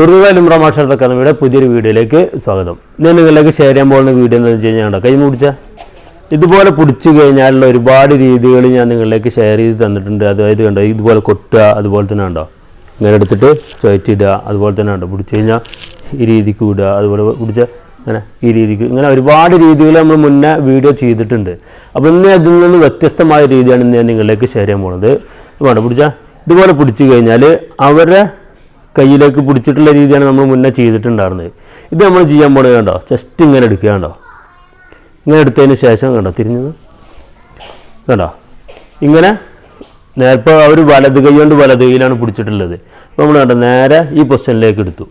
സുഹൃത്തുക്കളെ ലിമ്ര മാഷത്തെ കഥയുടെ പുതിയൊരു വീഡിയോയിലേക്ക് സ്വാഗതം. ഞാൻ നിങ്ങളിലേക്ക് ഷെയർ ചെയ്യാൻ പോകുന്ന വീഡിയോ എന്ന് വെച്ച് കഴിഞ്ഞാൽ കൈ മുടിച്ച. ഇതുപോലെ പിടിച്ചു കഴിഞ്ഞാലുള്ള ഒരുപാട് രീതികൾ ഞാൻ നിങ്ങളിലേക്ക് ഷെയർ ചെയ്ത് തന്നിട്ടുണ്ട്. അതായത് കണ്ടോ ഇതുപോലെ കൊട്ടുക അതുപോലെ തന്നെ ഉണ്ടോ ഇങ്ങനെ എടുത്തിട്ട് ചുവറ്റിടുക അതുപോലെ തന്നെ ഉണ്ടോ പിടിച്ചു കഴിഞ്ഞാൽ ഈ രീതിക്ക് വിടുക അതുപോലെ പിടിച്ച അങ്ങനെ ഈ രീതിക്ക് ഇങ്ങനെ ഒരുപാട് രീതികൾ നമ്മൾ മുന്നേ വീഡിയോ ചെയ്തിട്ടുണ്ട്. അപ്പോൾ ഇന്ന് അതിൽ നിന്ന് വ്യത്യസ്തമായ രീതിയാണ് ഇന്ന് ഞാൻ നിങ്ങളിലേക്ക് ഷെയർ ചെയ്യാൻ പോകുന്നത്. വേണ്ട പിടിച്ച. ഇതുപോലെ പിടിച്ചു കഴിഞ്ഞാൽ അവരെ കയ്യിലേക്ക് പിടിച്ചിട്ടുള്ള രീതിയാണ് നമ്മൾ മുന്നേ ചെയ്തിട്ടുണ്ടായിരുന്നത്. ഇത് നമ്മൾ ചെയ്യാൻ പോണേ കണ്ടോ? ജസ്റ്റ് ഇങ്ങനെ എടുക്കുക കണ്ടോ? ഇങ്ങനെ എടുത്തതിന് ശേഷം കണ്ടോ? തിരിഞ്ഞത്? കണ്ടോ? ഇങ്ങനെ നേരപ്പോൾ അവർ വലത് കൈ കൊണ്ട് വലത് കൈയിലാണ് പിടിച്ചിട്ടുള്ളത്. അപ്പോൾ നമ്മൾ കണ്ടോ? നേരെ ഈ പൊസിഷനിലേക്ക് എടുത്തു.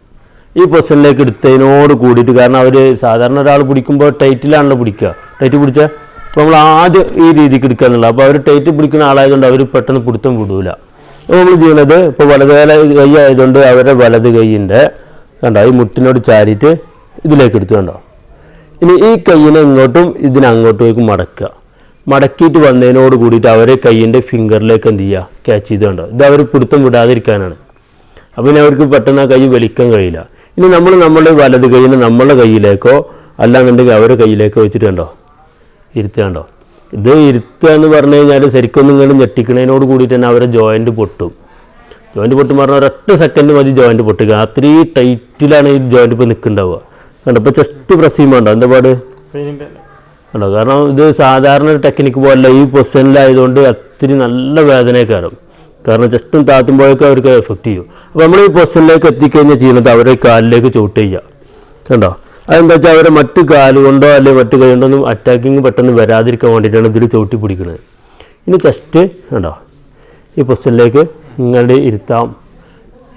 ഈ പൊസിഷനിലേക്ക് എടുത്തതിനോട് കൂടിയിട്ട് കാരണം അവർ സാധാരണ ഒരാൾ പിടിക്കുമ്പോൾ ടൈറ്റിലാണല്ലോ പിടിക്കുക. ടൈറ്റ് പിടിച്ചാൽ അപ്പോൾ നമ്മൾ ആദ്യം ഈ രീതിക്ക് എടുക്കുക എന്നുള്ളത്. അപ്പോൾ അവർ ടൈറ്റ് പിടിക്കുന്ന ആളായതുകൊണ്ട് അവർ പെട്ടെന്ന് പിടുത്തം വിടൂല. നമ്മൾ ചെയ്യുന്നത് ഇപ്പോൾ വലത് കൈ ആയതുകൊണ്ട് അവരുടെ വലത് കൈയിന്റെ കണ്ടോ ഈ മുട്ടിനോട് ചാരിയിട്ട് ഇതിലേക്ക് എടുത്തു കണ്ടോ? ഇനി ഈ കയ്യിനെ ഇങ്ങോട്ടും ഇതിനെ മടക്കുക. മടക്കിയിട്ട് വന്നതിനോട് കൂടിയിട്ട് അവരെ കയ്യിന്റെ ഫിംഗറിലേക്ക് എന്ത് ചെയ്യുക? ക്യാച്ച് ചെയ്ത് കണ്ടോ? ഇത് അവർ പിടുത്തം വിടാതിരിക്കാനാണ്. അപ്പം ഇനി അവർക്ക് പെട്ടെന്ന് ആ കൈ വലിക്കാൻ കഴിയില്ല. ഇനി നമ്മൾ നമ്മളുടെ വലത് കൈയിനെ നമ്മളുടെ കയ്യിലേക്കോ അല്ലാന്നുണ്ടെങ്കിൽ അവരുടെ കയ്യിലേക്കോ വെച്ചിട്ട് കണ്ടോ? ഇരുത്തുക കണ്ടോ? ഇത് ഇരുത്തുക എന്ന് പറഞ്ഞു കഴിഞ്ഞാൽ ശരിക്കൊന്നും ഇങ്ങനെ ഞെട്ടിക്കണതിനോട് കൂടിയിട്ട് തന്നെ അവരെ ജോയിന്റ് പൊട്ടും. ജോയിന്റ് പൊട്ടും പറഞ്ഞാൽ ഒരൊറ്റ സെക്കൻഡ് മതി ജോയിന്റ് പൊട്ടുക. അത്രയും ടൈറ്റിലാണ് ഈ ജോയിന്റ് ഇപ്പോൾ നിൽക്കുന്നുണ്ടാവുക. കണ്ടോ? ഇപ്പോൾ ജസ്റ്റ് പ്രസ് ചെയ്യുമ്പോൾ ഉണ്ടോ എന്താ പാട്? കണ്ടോ? കാരണം ഇത് സാധാരണ ഒരു ടെക്നിക്ക് പോലല്ല. ഈ പൊസിഷനിലായതുകൊണ്ട് അത്തിരി നല്ല വേദനക്കാരും കാരണം ജസ്റ്റും താത്തുമ്പോഴൊക്കെ അവർക്ക് എഫക്റ്റ് ചെയ്യും. അപ്പോൾ നമ്മൾ ഈ പൊസിഷനിലേക്ക് എത്തിക്കഴിഞ്ഞാൽ ചെയ്യുന്നത് അവരെ കാലിലേക്ക് ചോട്ട് ചെയ്യുക. കണ്ടോ? അതെന്താ വെച്ചാൽ അവരെ മറ്റു കാലുകൊണ്ടോ അല്ലെങ്കിൽ മറ്റു കൈ ഒന്നും അറ്റാക്കിങ് പെട്ടെന്ന് വരാതിരിക്കാൻ വേണ്ടിയിട്ടാണ് ഇതിൽ ചവിട്ടി പിടിക്കുന്നത് ഇനി ജസ്റ്റ് ഉണ്ടോ ഈ പൊസിഷനിലേക്ക് ഇങ്ങോട്ട് ഇരുത്താം.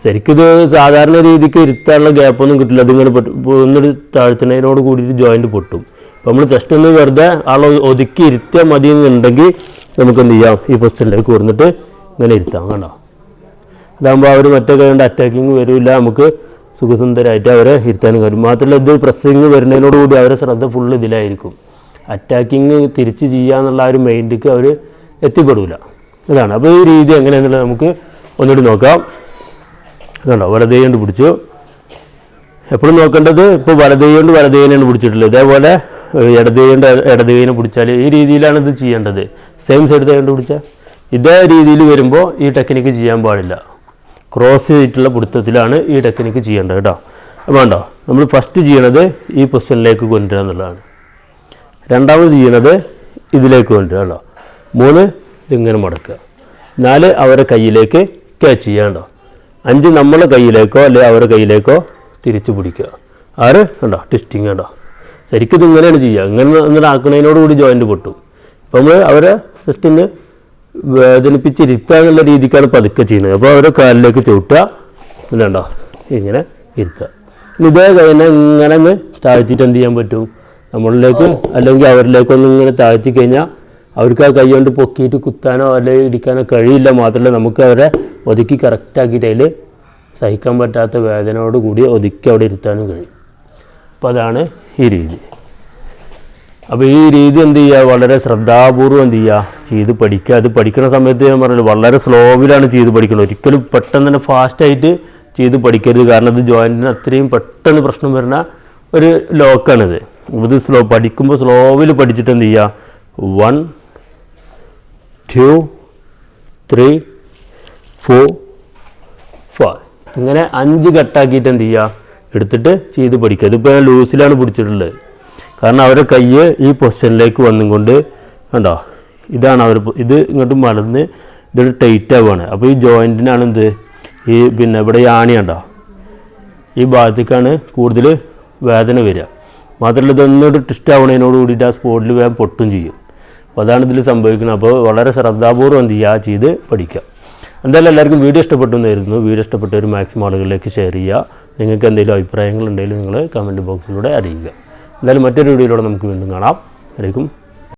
ശരിക്കും ഇത് സാധാരണ രീതിക്ക് ഇരുത്താനുള്ള ഗ്യാപ്പൊന്നും കിട്ടില്ല. അതിങ്ങനെ ഒന്നൊരു താഴ്ത്തുന്നതിനോട് കൂടിയിട്ട് ജോയിന്റ് പൊട്ടും. അപ്പോൾ നമ്മൾ ജസ്റ്റ് ഒന്ന് വെറുതെ ആളെ ഒതുക്കി ഇരുത്തിയാൽ മതി എന്നുണ്ടെങ്കിൽ നമുക്ക് എന്ത് ചെയ്യാം? ഈ പൊസിഷനിലേക്ക് വന്നിട്ട് ഇങ്ങനെ ഇരുത്താം. കണ്ടോ? അതാകുമ്പോൾ അവർ മറ്റേ കൈ കൊണ്ട് അറ്റാക്കിങ് വരില്ല. നമുക്ക് സുഖസുന്ദരമായിട്ട് അവരെ ഇരുത്താനും കഴിയും. മാത്രമല്ല ഇത് പ്രസ്സിങ് വരുന്നതിനോടുകൂടി അവരെ ശ്രദ്ധ ഫുള്ള് ഇതിലായിരിക്കും. അറ്റാക്കിങ് തിരിച്ച് ചെയ്യാന്നുള്ള ആ ഒരു മൈൻഡിക്ക് അവർ എത്തിപ്പെടില്ല ഇതാണ് അപ്പോൾ ഈ രീതി എങ്ങനെയാണെന്നുള്ളത് നമുക്ക് ഒന്നുകൂടി നോക്കാം. കണ്ടോ? വലതേ കൊണ്ട് പിടിച്ചു. എപ്പോഴും നോക്കേണ്ടത് ഇപ്പോൾ വലതേ കൊണ്ട് വലതേനെയാണ് പിടിച്ചിട്ടുള്ളത്. ഇതേപോലെ ഇടതേ കൊണ്ട് ഇടതേനെ പിടിച്ചാൽ ഈ രീതിയിലാണ് ഇത് ചെയ്യേണ്ടത്. സെയിം സൈഡ് കൊണ്ട് പിടിച്ചാൽ ഇതേ രീതിയിൽ വരുമ്പോൾ ഈ ടെക്നിക്ക് ചെയ്യാൻ പാടില്ല. ക്രോസ് ചെയ്തിട്ടുള്ള പിടുത്തത്തിലാണ് ഈ ടെക്നിക്ക് ചെയ്യേണ്ടത് കേട്ടോ. വേണ്ടോ നമ്മൾ ഫസ്റ്റ് ചെയ്യണത് ഈ പൊസിഷനിലേക്ക് കൊണ്ടുവരിക എന്നുള്ളതാണ്. രണ്ടാമത് ചെയ്യണത് ഇതിലേക്ക് കൊണ്ടുവരിക കേട്ടോ. മൂന്ന് ഇതിങ്ങനെ മടക്കുക. നാല് അവരെ കയ്യിലേക്ക് ക്യാച്ച് ചെയ്യുക കേട്ടോ. അഞ്ച് നമ്മളെ കയ്യിലേക്കോ അല്ലെങ്കിൽ അവരുടെ കയ്യിലേക്കോ തിരിച്ചു പിടിക്കുക. ആറ് കണ്ടോ ട്വിസ്റ്റിങ് കണ്ടോ ശരിക്കും ഇത് ഇങ്ങനെയാണ് ചെയ്യുക. ഇങ്ങനെ എന്നിട്ട് ആക്കുന്നതിനോട് കൂടി ജോയിന്റ് പൊട്ടും. അപ്പോൾ നമ്മൾ അവരെ ജസ്റ്റ് വേദനിപ്പിച്ചിരുത്തുക എന്നുള്ള രീതിക്കാണ് പതുക്കെ ചെയ്യുന്നത്. അപ്പോൾ അവരെ കാലിലേക്ക് ചവിട്ടുക. ഇല്ലണ്ടോ ഇങ്ങനെ ഇരുത്തുക. ഇതേ കഴിഞ്ഞാൽ ഇങ്ങനെ ഒന്ന് താഴ്ത്തിയിട്ട് എന്ത് ചെയ്യാൻ പറ്റും? നമ്മളിലേക്ക് അല്ലെങ്കിൽ അവരിലേക്കൊന്നും ഇങ്ങനെ താഴ്ത്തി കഴിഞ്ഞാൽ അവർക്ക് ആ കൈ കൊണ്ട് പൊക്കിയിട്ട് കുത്താനോ അല്ലെങ്കിൽ ഇടിക്കാനോ കഴിയില്ല. മാത്രമല്ല നമുക്ക് അവരെ ഒതുക്കി കറക്റ്റാക്കിയിട്ട് അതിൽ സഹിക്കാൻ പറ്റാത്ത വേദനയോട് കൂടി ഒതുക്കി അവിടെ ഇരുത്താനും കഴിയും. അപ്പോൾ അതാണ് ഈ രീതി. അപ്പോൾ ഈ രീതി എന്ത് ചെയ്യുക വളരെ ശ്രദ്ധാപൂർവം എന്ത് ചെയ്യുക ചെയ്ത് പഠിക്കുക. അത് പഠിക്കുന്ന സമയത്ത് ഞാൻ പറഞ്ഞു വളരെ സ്ലോവിലാണ് ചെയ്ത് പഠിക്കുന്നത്. ഒരിക്കലും പെട്ടെന്ന് തന്നെ ഫാസ്റ്റായിട്ട് ചെയ്ത് പഠിക്കരുത്. കാരണം അത് ജോയിന്റിന് അത്രയും പെട്ടെന്ന് പ്രശ്നം വരുന്ന ഒരു ലോക്കാണിത്. ഇത് സ്ലോ പഠിക്കുമ്പോൾ സ്ലോവിൽ പഠിച്ചിട്ട് എന്ത് ചെയ്യുക one two three four five ഇങ്ങനെ അഞ്ച് കട്ടാക്കിയിട്ട് എന്ത് ചെയ്യുക എടുത്തിട്ട് ചെയ്ത് പഠിക്കുക. ഇതിപ്പോൾ ഞാൻ ലൂസിലാണ് പിടിച്ചിട്ടുള്ളത്. കാരണം അവരുടെ കൈ ഈ പൊസിഷനിലേക്ക് വന്നും കൊണ്ട്? കണ്ടോ ഇതാണ് അവർ ഇത് ഇങ്ങോട്ട് മലന്ന് ഇതൊരു ടൈറ്റ് ആവുകയാണ്. അപ്പോൾ ഈ ജോയിന്റിനാണ് എന്ത്? ഈ പിന്നെ ഇവിടെ ഈ ആണി ഉണ്ടോ ഈ ഭാഗത്തേക്കാണ് കൂടുതൽ വേദന വരിക. മാത്രമല്ല ഇതൊന്നൊരു ട്വിസ്റ്റ് ആവണതിനോട് കൂടിയിട്ട് ആ സ്പോട്ടിൽ വേഗം പൊട്ടും ചെയ്യും. അപ്പോൾ അതാണ് ഇതിൽ സംഭവിക്കുന്നത്. അപ്പോൾ വളരെ ശ്രദ്ധാപൂർവം എന്ത് ചെയ്യുക? ചെയ്ത് പഠിക്കുക. എന്തായാലും എല്ലാവർക്കും വീഡിയോ ഇഷ്ടപ്പെട്ടു എന്നായിരുന്നു. വീഡിയോ ഇഷ്ടപ്പെട്ടവർ മാക്സിമം ആളുകളിലേക്ക് ഷെയർ ചെയ്യുക. നിങ്ങൾക്ക് എന്തെങ്കിലും അഭിപ്രായങ്ങളുണ്ടെങ്കിൽ നിങ്ങൾ കമന്റ് ബോക്സിലൂടെ അറിയിക്കുക. എന്തായാലും മറ്റൊരു വീഡിയോയിലൂടെ നമുക്ക് വീണ്ടും കാണാം. ആയിരിക്കും